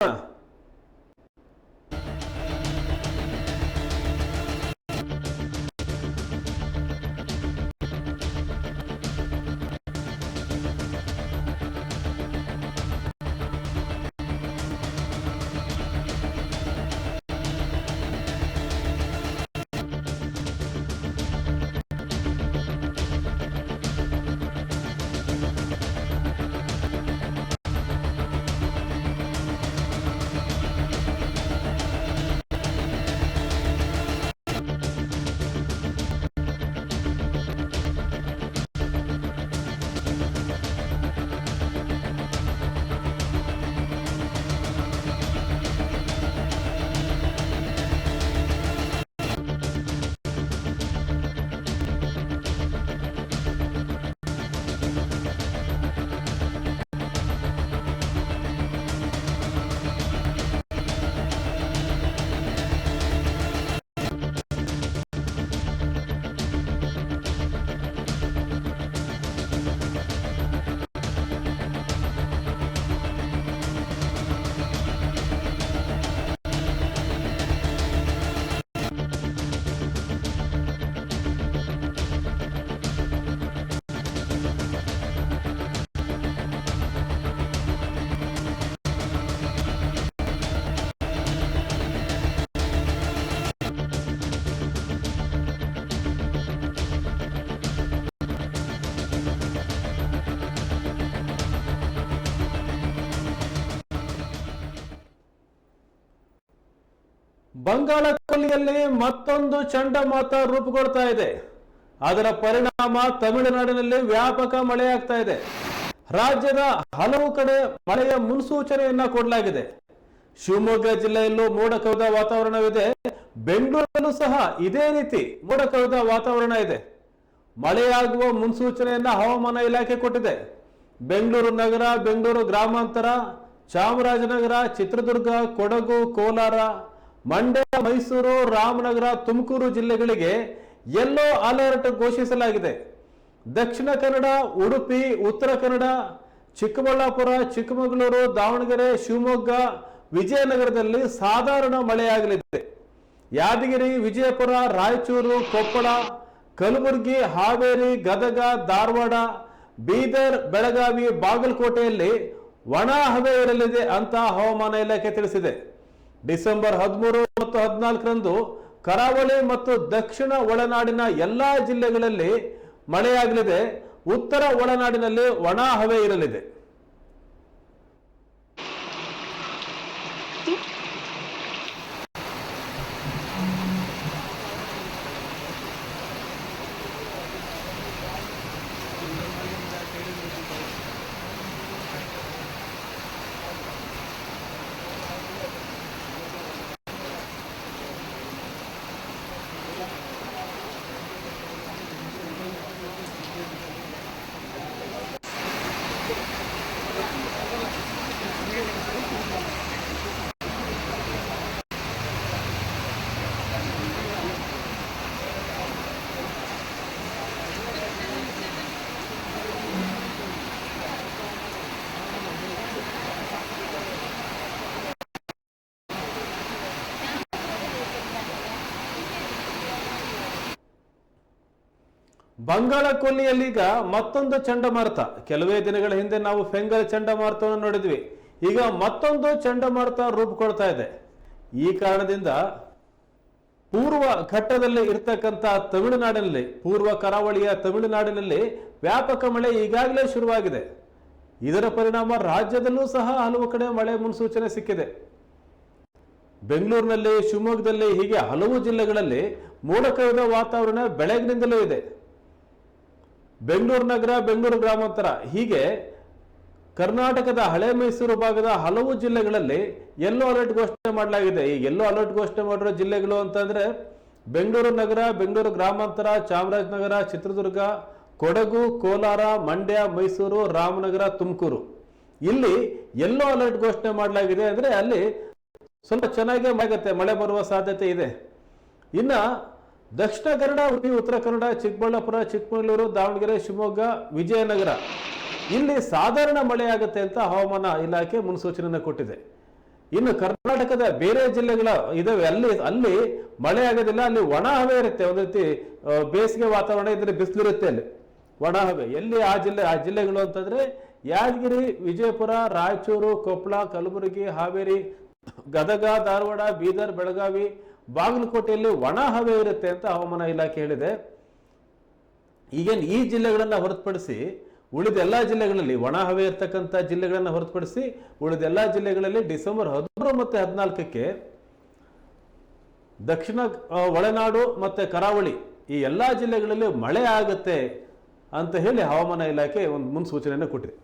Huh. Bangala ಕೊಲ್ಲಿಯಲ್ಲಿ ಮತ್ತೊಂದು ಚಂಡಮಾತ ರೂಪುಗೊಳ್ತಾ ಇದೆ. ಅದರ ಪರಿಣಾಮ ತಮಿಳುನಾಡಿನಲ್ಲಿ ವ್ಯಾಪಕ ಮಳೆಯಾಗ್ತಾ ಇದೆ. ರಾಜ್ಯದ ಹಲವು ಕಡೆ ಮಳೆಯ ಮುನ್ಸೂಚನೆಯನ್ನ ಕೊಡಲಾಗಿದೆ. ಶಿವಮೊಗ್ಗ ಜಿಲ್ಲೆಯಲ್ಲೂ ಮೋಡ ಕವಿದ ವಾತಾವರಣವಿದೆ. ಬೆಂಗಳೂರಲ್ಲೂ ಸಹ ಇದೇ ರೀತಿ ಮೋಡ ಕವಿದ ವಾತಾವರಣ ಇದೆ. ಮಳೆಯಾಗುವ ಮುನ್ಸೂಚನೆಯನ್ನ ಹವಾಮಾನ ಇಲಾಖೆ ಕೊಟ್ಟಿದೆ. ಬೆಂಗಳೂರು ನಗರ, ಬೆಂಗಳೂರು ಗ್ರಾಮಾಂತರ, ಚಾಮರಾಜನಗರ, ಚಿತ್ರದುರ್ಗ, ಕೊಡಗು, ಕೋಲಾರ ಮಂಡ್ಯ, ಮೈಸೂರು, ರಾಮನಗರ, ತುಮಕೂರು ಜಿಲ್ಲೆಗಳಿಗೆ ಯೆಲ್ಲೋ ಅಲರ್ಟ್ ಘೋಷಿಸಲಾಗಿದೆ. ದಕ್ಷಿಣ ಕನ್ನಡ, ಉಡುಪಿ, ಉತ್ತರ ಕನ್ನಡ, ಚಿಕ್ಕಬಳ್ಳಾಪುರ, ಚಿಕ್ಕಮಗಳೂರು, ದಾವಣಗೆರೆ, ಶಿವಮೊಗ್ಗ, ವಿಜಯನಗರದಲ್ಲಿ ಸಾಧಾರಣ ಮಳೆಯಾಗಲಿದೆ. ಯಾದಗಿರಿ, ವಿಜಯಪುರ, ರಾಯಚೂರು, ಕೊಪ್ಪಳ, ಕಲಬುರಗಿ, ಹಾವೇರಿ, ಗದಗ, ಧಾರವಾಡ, ಬೀದರ್, ಬೆಳಗಾವಿ, ಬಾಗಲಕೋಟೆಯಲ್ಲಿ ಒಣ ಹವೆ ಇರಲಿದೆ ಅಂತ ಹವಾಮಾನ ಇಲಾಖೆ ತಿಳಿಸಿದೆ. ಡಿಸೆಂಬರ್ ಹದಿಮೂರು ಮತ್ತು ಹದಿನಾಲ್ಕರಂದು ಕರಾವಳಿ ಮತ್ತು ದಕ್ಷಿಣ ಒಳನಾಡಿನ ಎಲ್ಲಾ ಜಿಲ್ಲೆಗಳಲ್ಲಿ ಮಳೆಯಾಗಲಿದೆ. ಉತ್ತರ ಒಳನಾಡಿನಲ್ಲಿ ಒಣ ಹವೆ ಇರಲಿದೆ. ಬಂಗಾಳ ಈಗ ಮತ್ತೊಂದು ಚಂಡಮಾರುತ. ಕೆಲವೇ ದಿನಗಳ ಹಿಂದೆ ನಾವು ಫೆಂಗಲ್ ಚಂಡಮಾರುತವನ್ನು ನೋಡಿದ್ವಿ. ಈಗ ಮತ್ತೊಂದು ಚಂಡಮಾರುತ ರೂಪುಗೊಳ್ತಾ ಇದೆ. ಈ ಕಾರಣದಿಂದ ಪೂರ್ವ ಘಟ್ಟದಲ್ಲಿ ಇರ್ತಕ್ಕಂಥ ತಮಿಳುನಾಡಿನಲ್ಲಿ, ಪೂರ್ವ ಕರಾವಳಿಯ ತಮಿಳುನಾಡಿನಲ್ಲಿ ವ್ಯಾಪಕ ಮಳೆ ಈಗಾಗಲೇ ಶುರುವಾಗಿದೆ. ಇದರ ಪರಿಣಾಮ ರಾಜ್ಯದಲ್ಲೂ ಸಹ ಹಲವು ಕಡೆ ಮಳೆ ಮುನ್ಸೂಚನೆ ಸಿಕ್ಕಿದೆ. ಬೆಂಗಳೂರಿನಲ್ಲಿ, ಶಿವಮೊಗ್ಗದಲ್ಲಿ ಹೀಗೆ ಹಲವು ಜಿಲ್ಲೆಗಳಲ್ಲಿ ಮೋಡ ವಾತಾವರಣ ಬೆಳಗಿನಿಂದಲೂ ಇದೆ. ಬೆಂಗಳೂರು ನಗರ, ಬೆಂಗಳೂರು ಗ್ರಾಮಾಂತರ. ಹೀಗೆ ಕರ್ನಾಟಕದ ಹಳೆ ಮೈಸೂರು ಭಾಗದ ಹಲವು ಜಿಲ್ಲೆಗಳಲ್ಲಿ ಎಲ್ಲೋ ಅಲರ್ಟ್ ಘೋಷಣೆ ಮಾಡಲಾಗಿದೆ. ಈ ಎಲ್ಲೋ ಅಲರ್ಟ್ ಘೋಷಣೆ ಮಾಡಿರೋ ಜಿಲ್ಲೆಗಳು ಅಂತಂದ್ರೆ ಬೆಂಗಳೂರು ನಗರ, ಬೆಂಗಳೂರು ಗ್ರಾಮಾಂತರ, ಚಾಮರಾಜನಗರ, ಚಿತ್ರದುರ್ಗ, ಕೊಡಗು, ಕೋಲಾರ, ಮಂಡ್ಯ, ಮೈಸೂರು, ರಾಮನಗರ, ತುಮಕೂರು. ಇಲ್ಲಿ ಎಲ್ಲೋ ಅಲರ್ಟ್ ಘೋಷಣೆ ಮಾಡಲಾಗಿದೆ ಅಂದ್ರೆ ಅಲ್ಲಿ ಸ್ವಲ್ಪ ಚೆನ್ನಾಗೇ ಆಗುತ್ತೆ ಮಳೆ ಬರುವ ಸಾಧ್ಯತೆ ಇದೆ. ಇನ್ನ ದಕ್ಷಿಣ ಕನ್ನಡ ಉಡುಪಿ ಉತ್ತರ ಕನ್ನಡ, ಚಿಕ್ಕಬಳ್ಳಾಪುರ, ಚಿಕ್ಕಮಗಳೂರು, ದಾವಣಗೆರೆ, ಶಿವಮೊಗ್ಗ, ವಿಜಯನಗರ. ಇಲ್ಲಿ ಸಾಧಾರಣ ಮಳೆಯಾಗುತ್ತೆ ಅಂತ ಹವಾಮಾನ ಇಲಾಖೆ ಮುನ್ಸೂಚನೆಯನ್ನು ಕೊಟ್ಟಿದೆ. ಇನ್ನು ಕರ್ನಾಟಕದ ಬೇರೆ ಜಿಲ್ಲೆಗಳ ಇದಾವೆ, ಅಲ್ಲಿ ಅಲ್ಲಿ ಮಳೆ ಆಗೋದಿಲ್ಲ, ಅಲ್ಲಿ ಒಣ ಹವೆ ಇರುತ್ತೆ. ಒಂದು ರೀತಿ ಬೇಸಿಗೆ ವಾತಾವರಣ ಇದ್ರೆ ಬಿಸಿಲಿರುತ್ತೆ ಅಲ್ಲಿ. ಒಣ ಹವೆ. ಎಲ್ಲಿ ಆ ಜಿಲ್ಲೆ, ಆ ಜಿಲ್ಲೆಗಳು ಅಂತಂದ್ರೆ ಯಾದಗಿರಿ, ವಿಜಯಪುರ, ರಾಯಚೂರು, ಕೊಪ್ಪಳ, ಕಲಬುರಗಿ, ಹಾವೇರಿ, ಗದಗ, ಧಾರವಾಡ, ಬೀದರ್, ಬೆಳಗಾವಿ ಬಾಗಲಕೋಟೆಯಲ್ಲಿ ಒಣ ಹವೆ ಇರುತ್ತೆ ಅಂತ ಹವಾಮಾನ ಇಲಾಖೆ ಹೇಳಿದೆ. ಈಗೇನು ಈ ಜಿಲ್ಲೆಗಳನ್ನು ಹೊರತುಪಡಿಸಿ ಉಳಿದ ಎಲ್ಲ ಜಿಲ್ಲೆಗಳಲ್ಲಿ ಒಣ ಹವೆ ಇರತಕ್ಕಂಥ ಜಿಲ್ಲೆಗಳನ್ನು ಹೊರತುಪಡಿಸಿ ಉಳಿದ ಎಲ್ಲ ಜಿಲ್ಲೆಗಳಲ್ಲಿ ಡಿಸೆಂಬರ್ ಹದಿಮೂರು ಮತ್ತು ಹದಿನಾಲ್ಕಕ್ಕೆ ದಕ್ಷಿಣ ಒಳನಾಡು ಮತ್ತು ಕರಾವಳಿ ಈ ಎಲ್ಲ ಜಿಲ್ಲೆಗಳಲ್ಲಿ ಮಳೆ ಆಗುತ್ತೆ ಅಂತ ಹೇಳಿ ಹವಾಮಾನ ಇಲಾಖೆ ಒಂದು ಮುನ್ಸೂಚನೆಯನ್ನು ಕೊಟ್ಟಿದೆ.